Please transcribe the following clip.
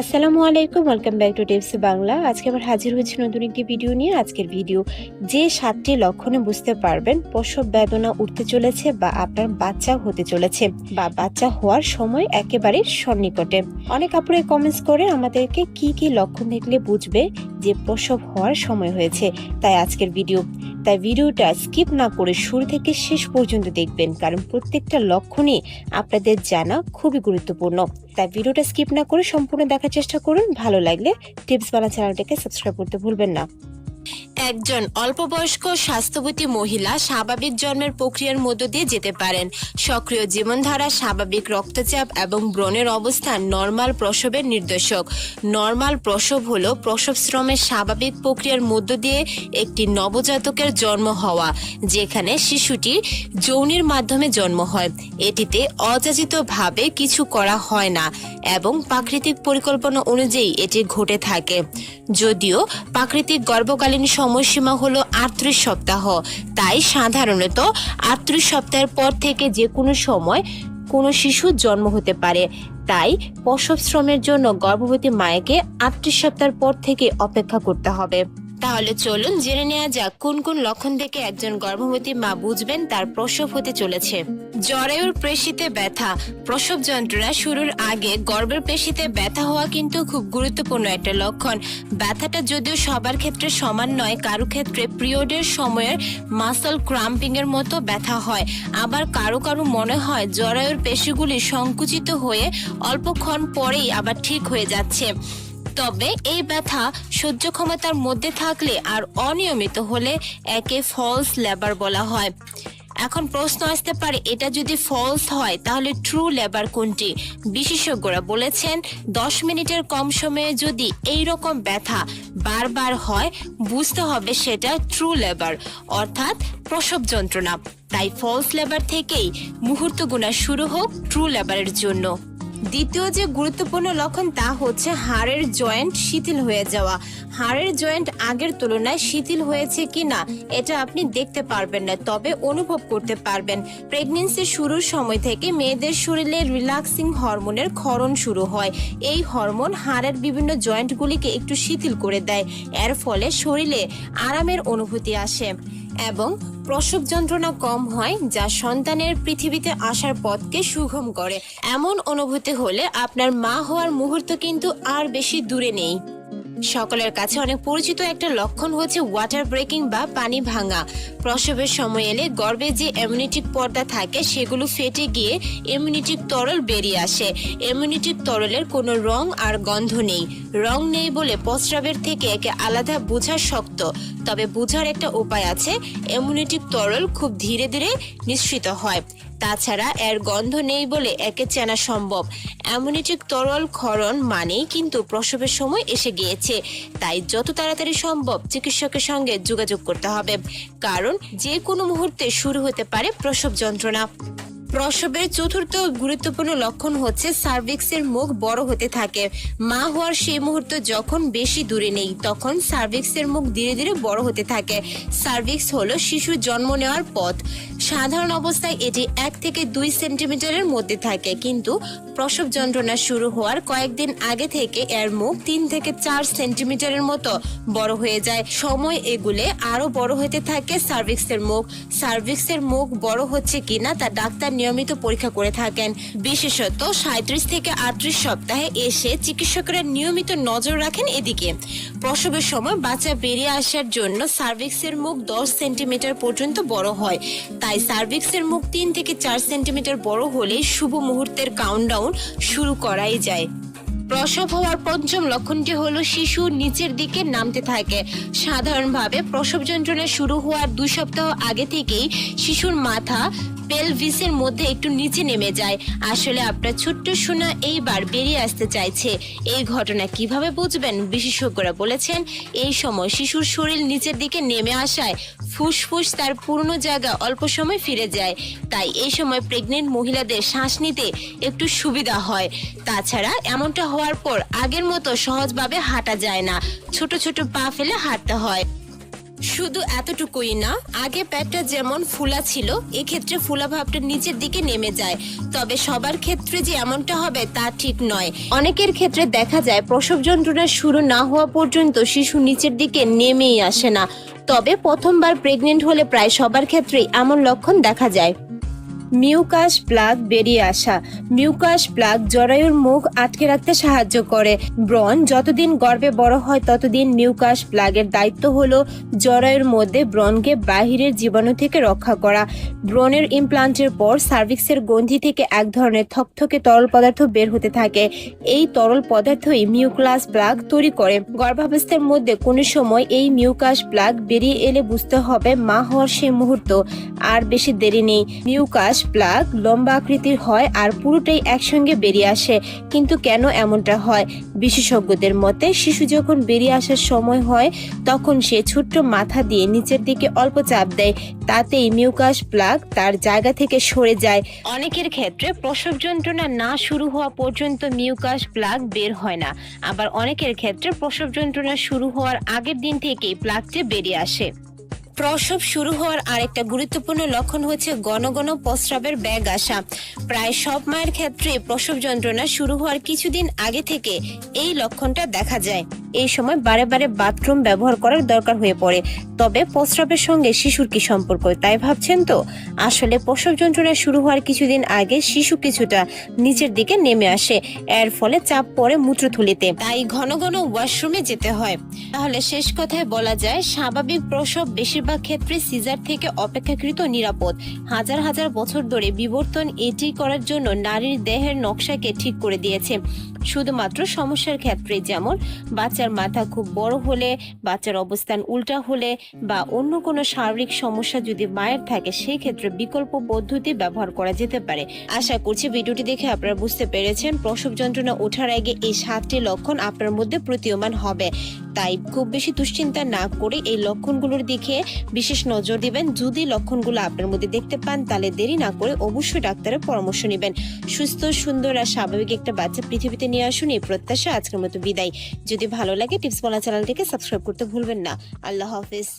আসসালামু আলাইকুম welcome back to tips Bangla আজকে আবার হাজির হয়েছি নতুন একটি ভিডিও নিয়ে। আজকের ভিডিও যে সাতটি লক্ষণে বুঝতে পারবেন প্রসব বেদনা উঠতে চলেছে বা আপনার বাচ্চা হতে চলেছে বা বাচ্চা হওয়ার সময় একেবারে সন্নিকটে। অনেক আপুরে কমেন্টস করে আমাদেরকে কি কি লক্ষণ দেখলে বুঝবে যে প্রসব হওয়ার সময় হয়েছে। তাই আজকের ভিডিও তাই ভিডিওটা স্কিপ না করে শুরু থেকে শেষ পর্যন্ত দেখবেন। কারণ প্রত্যেকটা লক্ষণই আপনাদের জানা খুবই গুরুত্বপূর্ণ। তাই ভিডিওটা স্কিপ না করে সম্পূর্ণ দেখার চেষ্টা করুন। ভালো লাগলে টিপস বানা চ্যানেলটাকে সাবস্ক্রাইব করতে ভুলবেন না। একজন অল্পবয়স্ক স্বাস্থ্যবতী মহিলা স্বাভাবিক জন্মের প্রক্রিয়ার মধ্য দিয়ে যেতে পারেন। সক্রিয় জীবনধারা, স্বাভাবিক রক্তচাপ এবং ব্রণের অবস্থান নর্মাল প্রসবের নির্দেশক। নর্মাল প্রসব হলো প্রসব শ্রমের স্বাভাবিক প্রক্রিয়ার মধ্য দিয়ে একটি নবজাতকের জন্ম হওয়া, যেখানে শিশুটি যৌনির মাধ্যমে জন্ম হয়। এটিতে অযাচিতভাবে কিছু করা হয় না এবং প্রাকৃতিক পরিকল্পনা অনুযায়ী এটি ঘটে থাকে। যদিও প্রাকৃতিক গর্ভকালীন সময়সীমা হলো আটত্রিশ সপ্তাহ। তাই সাধারণত আটত্রিশ সপ্তাহের পর থেকে যে কোনো সময় কোনো শিশুর জন্ম হতে পারে। তাই প্রসব শ্রমের জন্য গর্ভবতী মায়েকে আটত্রিশ সপ্তাহের পর থেকে অপেক্ষা করতে হবে। তাহলে চলুন জেনে নেওয়া যাক কোন কোন লক্ষণ দেখে একজন গর্ভবতী মা বুঝবেন তার প্রসব হতে চলেছে। জরায়ুর পেশিতে ব্যথা। প্রসব যন্ত্রণা শুরুর আগে গর্ভের পেশিতে ব্যথা হওয়া কিন্তু খুব গুরুত্বপূর্ণ একটা লক্ষণ। ব্যথাটা যদিও সবার ক্ষেত্রে সমান নয়, কারও ক্ষেত্রে পিরিয়ডের সময়ের মাসল ক্রাম্পিং এর মতো ব্যথা হয়। আবার কারও কারও মনে হয় জরায়ুর পেশিগুলি সংকুচিত হয়ে অল্পক্ষণ পরেই আবার ঠিক হয়ে যাচ্ছে। তবে এই ব্যথা সহ্য ক্ষমতার মধ্যে থাকলে আর অনিয়মিত হলে একে ফলস লেবার বলা হয়। এখন প্রশ্ন আসতে পারে, এটা যদি ফলস হয়, তাহলে ট্রু লেবার কোনটি? বিশেষজ্ঞরা বলেছেন, দশ মিনিটের কম সময়ে যদি এই রকম ব্যথা বারবার হয়, বুঝতে হবে সেটা ট্রু লেবার অর্থাৎ প্রসব যন্ত্রণা। তাই ফলস লেবার থেকেই মুহূর্ত গুণা শুরু হোক ট্রু লেবারের জন্য। দ্বিতীয় যে গুরুত্বপূর্ণ লক্ষণ তা হচ্ছে হাড়ের জয়েন্ট শিথিল হয়ে যাওয়া। হাড়ের জয়েন্ট আগের তুলনায় শিথিল হয়েছে কিনা, এটা আপনি দেখতে পারবেন না, তবে অনুভব করতে পারবেন। প্রেগনেন্সি শুরুর সময় থেকে মেয়েদের শরীরে রিল্যাক্সিং হরমোনের ক্ষরণ শুরু হয়। এই হরমোন হাড়ের বিভিন্ন জয়েন্টগুলিকে একটু শিথিল করে দেয়। এর ফলে শরীরে আরামের অনুভূতি আসে। এবং প্রসব যন্ত্রণা কম হয় যা সন্তানের পৃথিবীতে আসার পথকে সুগম করে। এমন অনুভূতি হলে আপনার মা হওয়ার মুহূর্ত কিন্তু আর বেশি দূরে নেই। সকলের কাছে অনেক পরিচিত একটা লক্ষণ হচ্ছে ওয়াটার ব্রেকিং বা পানি ভাঙা। প্রসবের সময় এলে গর্ভে যে ইমিউনিটিক পর্দা থাকে, সেগুলো ফেটে গিয়ে ইমিউনিটিক তরল বেরিয়ে আসে। ইমিউনিটিক তরলের কোনো রং আর গন্ধ নেই। রং নেই বলে প্রস্রাবের থেকে একে আলাদা বোঝা শক্ত। তবে বোঝার একটা উপায় আছে ইমিউনিটিক তরল খুব ধীরে ধীরে নিঃসৃত হয়। তাছাড়া এর গন্ধ নেই বলে একে চেনা সম্ভব। অ্যামোনিটিক তরল ক্ষরণ মানেই কিন্তু প্রসবের সময় এসে গিয়েছে। তাই যত তাড়াতাড়ি সম্ভব চিকিৎসকের সঙ্গে যোগাযোগ করতে হবে। কারণ যে কোনো মুহূর্তে শুরু হতে পারে প্রসব যন্ত্রণা। প্রসবের চতুর্থ গুরুত্বপূর্ণ লক্ষণ হচ্ছে সার্ভিক্সের মুখ বড় হতে থাকে। মা হওয়ার সেই মুহূর্ত যখন বেশি দূরে নেই, তখন সার্ভিক্সের মুখ ধীরে ধীরে বড় হতে থাকে। সার্ভিক্স হলো শিশুর জন্ম নেওয়ার পথ। সাধারণ অবস্থায় এটি এক থেকে দুই সেন্টিমিটারের মধ্যে থাকে, কিন্তু প্রসব যন্ত্রণা শুরু হওয়ার কয়েকদিন আগে থেকে এর মুখ তিন থেকে চার সেন্টিমিটারের মতো বড় হয়ে যায়। সময় এগুলে আরও বড় হতে থাকে সার্ভিক্সের মুখ। সার্ভিক্সের মুখ বড় হচ্ছে কিনা তা ডাক্তার নিয়মিত পরীক্ষা করে থাকেন। বিশেষত সাঁত্রিশ থেকে আটত্রিশ সপ্তাহে এসে চিকিৎসকেরা নিয়মিত নজর রাখেন এদিকে। প্রসবের সময় বাচ্চা বেরিয়ে আসার জন্য সার্ভিক্সের মুখ দশ সেন্টিমিটার পর্যন্ত বড় হয়। তাই সার্ভিক্সের মুখ তিন থেকে চার সেন্টিমিটার বড় হলে শুভ মুহূর্তের কাউন্টডাউন শুরু করাই যায়। প্রসব হওয়ার পঞ্চম লক্ষণটি হলো শিশু নিচের দিকে নামতে থাকে। সাধারণভাবে প্রসব যন্ত্রণা শুরু হওয়ার দুই সপ্তাহ আগে থেকেই শিশুর মাথা পেলভিসের মধ্যে একটু নিচে নেমে যায়। আসলে আপনার ছোট্ট সোনা এইবার বেরিয়ে আসতে চাইছে। এই ঘটনা কীভাবে বুঝবেন? বিশেষজ্ঞরা বলেছেন, এই সময় শিশুর শরীর নিচের দিকে নেমে আসায় ফুসফুস তার পুরনো জায়গা অল্প সময় ফিরে যায়। তাই এই সময় প্রেগনেন্ট মহিলাদের শ্বাস নিতে একটু সুবিধা হয়। তাছাড়া এমনটা হওয়ার পর আগের মতো সহজভাবে হাঁটা যায় না। ছোট ছোট পা ফেলে হাঁটতে হয়। শুধু এতটুকুই না, আগে পেটটা যেমন ফুলা ছিল, এক্ষেত্রে ফুলা ভাবটা নিচের দিকে নেমে যায়। তবে সবার ক্ষেত্রে যে এমনটা হবে তা ঠিক নয়। অনেকের ক্ষেত্রে দেখা যায় প্রসব যন্ত্রণা শুরু না হওয়া পর্যন্ত শিশু নিচের দিকে নেমেই আসে না। তবে প্রথমবার প্রেগনেন্ট হলে প্রায় সবার ক্ষেত্রেই এমন লক্ষণ দেখা যায়। মিউকাস প্লাগ বেরিয়ে আসা। মিউকাস প্লাগ জরায়ুর মুখ আটকে রাখতে সাহায্য করে। ব্রণ যতদিন গর্ভে বড় হয়, ততদিন মিউকাস প্লাগের দায়িত্ব হলো জরায়ুর মধ্যে ব্রণকে বাহিরের জীবাণু থেকে রক্ষা করা। ব্রণের ইমপ্লান্টের পর সার্ভিক্সের গন্ধি থেকে এক ধরনের থকথকে তরল পদার্থ বের হতে থাকে। এই তরল পদার্থই মিউক্লাস প্লাগ তৈরি করে। গর্ভাবস্থার মধ্যে কোনো সময় এই মিউকাস প্লাগ বেরিয়ে এলে বুঝতে হবে মা হওয়ার সেই মুহূর্ত। আর বেশি দেরি নেই। মিউকাস প্লাগ লম্বা আকৃতির হয় আর পুরোটাই একসঙ্গে বেরিয়ে আসে। কিন্তু কেন এমনটা হয়? বিশেষজ্ঞদের মতে, শিশু যখন বেরিয়ে আসার সময় হয়, তখন সে ছোট্ট মাথা দিয়ে নিচের দিকে অল্প চাপ দেয়। তাতেই মিউকাস প্লাগ তার জায়গা থেকে সরে যায়। অনেকের ক্ষেত্রে প্রসব যন্ত্রণা না শুরু হওয়া পর্যন্ত মিউকাস প্লাগ বের হয় না। আবার অনেকের ক্ষেত্রে প্রসব যন্ত্রণা শুরু হওয়ার আগের দিন থেকেই প্লাগটি বেরিয়ে আসে। প্রসব শুরু হওয়ার আরেকটা গুরুত্বপূর্ণ লক্ষণ হচ্ছে ঘন ঘন প্রস্রাবের ব্যাগ আসা। প্রায় সব মায়ের ক্ষেত্রে প্রসব যন্ত্রণা শুরু হওয়ার কিছুদিন আগে থেকে এই লক্ষণটা দেখা যায়। এই সময় বারে বারে বাথরুম ব্যবহার করার দরকার হয়ে পড়ে। তবে প্রস্রাবের সঙ্গে শিশুর কি সম্পর্ক, তাই ভাবছেন তো? আসলে প্রসব যন্ত্রণা শুরু হওয়ার কিছুদিন আগে শিশু কিছুটা নিচের দিকে নেমে আসে। এর ফলে চাপ পড়ে মূত্রথলিতে। তাই ঘন ঘন ওয়াশরুমে যেতে হয়। তাহলে শেষ কথায় বলা যায়, স্বাভাবিক প্রসব বেশিরভাগ ক্ষেত্রে সিজার থেকে অপেক্ষাকৃত নিরাপদ। হাজার হাজার বছর ধরে বিবর্তন এটি করার জন্য নারীর দেহের নকশাকে ঠিক করে দিয়েছে। শুধুমাত্র সমস্যার ক্ষেত্রে যেমন বাচ্চার মাথা খুব বড় হলে, বাচ্চার অবস্থান উল্টা হলে বা অন্য কোনো শারীরিক সমস্যা যদি মায়ের থাকে সেই ক্ষেত্রে বিকল্প পদ্ধতি ব্যবহার করা যেতে পারে। আশা করছি ভিডিওটি দেখে আপনারা বুঝতে পেরেছেন, প্রসব যন্ত্রণা ওঠার আগে এই সাতটি লক্ষণ আপনার মধ্যে প্রতীয়মান হবে। তাই খুব বেশি দুশ্চিন্তা না করে এই লক্ষণগুলোর দিকে বিশেষ নজর দিবেন। যদি লক্ষণগুলো আপনার মধ্যে দেখতে পান, তাহলে দেরি না করে অবশ্যই ডাক্তারের পরামর্শ নেবেন। সুস্থ, সুন্দর আর স্বাভাবিক একটা বাচ্চা পৃথিবীতে নিয়ে আসুন, এই প্রত্যাশা আজকের মতো বিদায়। যদি ভালো লাগে, টিপস বলা চ্যানেলটিকে সাবস্ক্রাইব করতে ভুলবেন না। আল্লাহ হাফিজ।